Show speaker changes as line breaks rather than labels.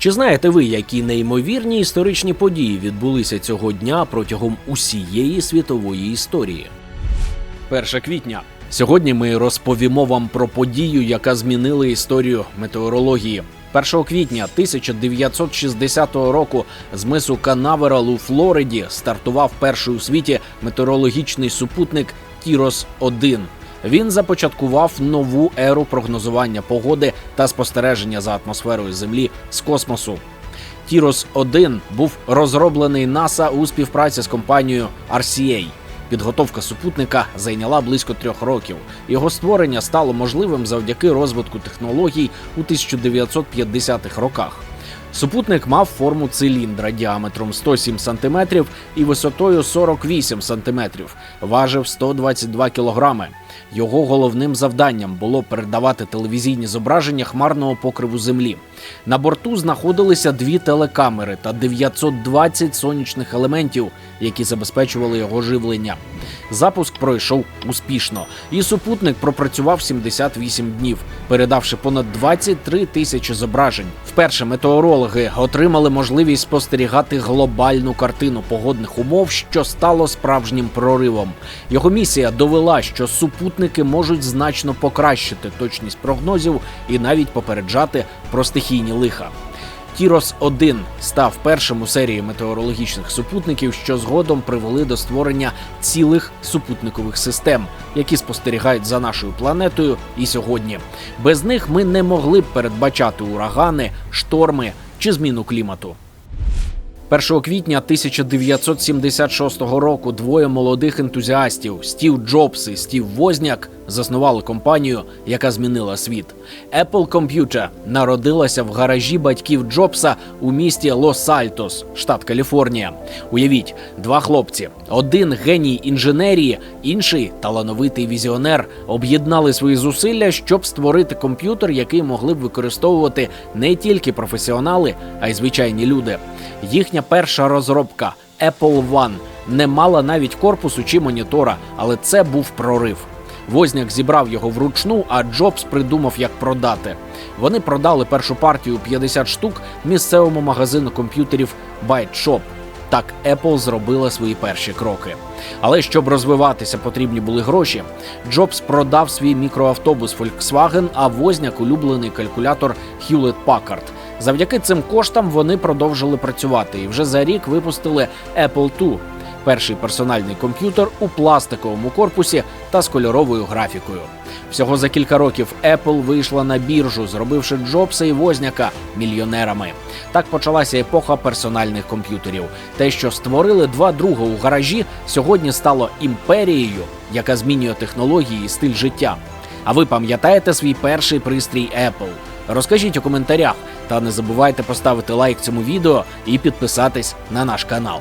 Чи знаєте ви, які неймовірні історичні події відбулися цього дня протягом усієї світової історії? 1 квітня. Сьогодні ми розповімо вам про подію, яка змінила історію метеорології. 1 квітня 1960 року з мису Канаверал у Флориді стартував перший у світі метеорологічний супутник Тірос 1 Він започаткував нову еру прогнозування погоди та спостереження за атмосферою Землі з космосу. Тірос 1 був розроблений НАСА у співпраці з компанією RCA. Підготовка супутника зайняла близько трьох років. Його створення стало можливим завдяки розвитку технологій у 1950-х роках. Супутник мав форму циліндра діаметром 107 см і висотою 48 см, важив 122 кг. Його головним завданням було передавати телевізійні зображення хмарного покриву землі. На борту знаходилися дві телекамери та 920 сонячних елементів, які забезпечували його живлення. Запуск пройшов успішно, і супутник пропрацював 78 днів, передавши понад 23 тисячі зображень. Вперше метеорологи отримали можливість спостерігати глобальну картину погодних умов, що стало справжнім проривом. Його місія довела, що супутники можуть значно покращити точність прогнозів і навіть попереджати про стихійні лиха. Тірос 1 став першим у серії метеорологічних супутників, що згодом привели до створення цілих супутникових систем, які спостерігають за нашою планетою і сьогодні. Без них ми не могли б передбачати урагани, шторми чи зміну клімату. 1 квітня 1976 року двоє молодих ентузіастів Стів Джобс і Стів Возняк заснували компанію, яка змінила світ. Apple Computer народилася в гаражі батьків Джобса у місті Лос-Альтос, штат Каліфорнія. Уявіть, два хлопці: один геній інженерії, інший талановитий візіонер, об'єднали свої зусилля, щоб створити комп'ютер, який могли б використовувати не тільки професіонали, а й звичайні люди. Їхня перша розробка Apple One не мала навіть корпусу чи монітора, але це був прорив. Возняк зібрав його вручну, а Джобс придумав, як продати. Вони продали першу партію 50 штук місцевому магазину комп'ютерів Byte Shop. Так Apple зробила свої перші кроки. Але щоб розвиватися, потрібні були гроші. Джобс продав свій мікроавтобус Volkswagen, а Возняк улюблений калькулятор Hewlett Packard. Завдяки цим коштам вони продовжили працювати і вже за рік випустили Apple II – перший персональний комп'ютер у пластиковому корпусі та з кольоровою графікою. Всього за кілька років Apple вийшла на біржу, зробивши Джобса і Возняка мільйонерами. Так почалася епоха персональних комп'ютерів. Те, що створили два друга у гаражі, сьогодні стало імперією, яка змінює технології і стиль життя. А ви пам'ятаєте свій перший пристрій Apple? Розкажіть у коментарях та не забувайте поставити лайк цьому відео і підписатись на наш канал.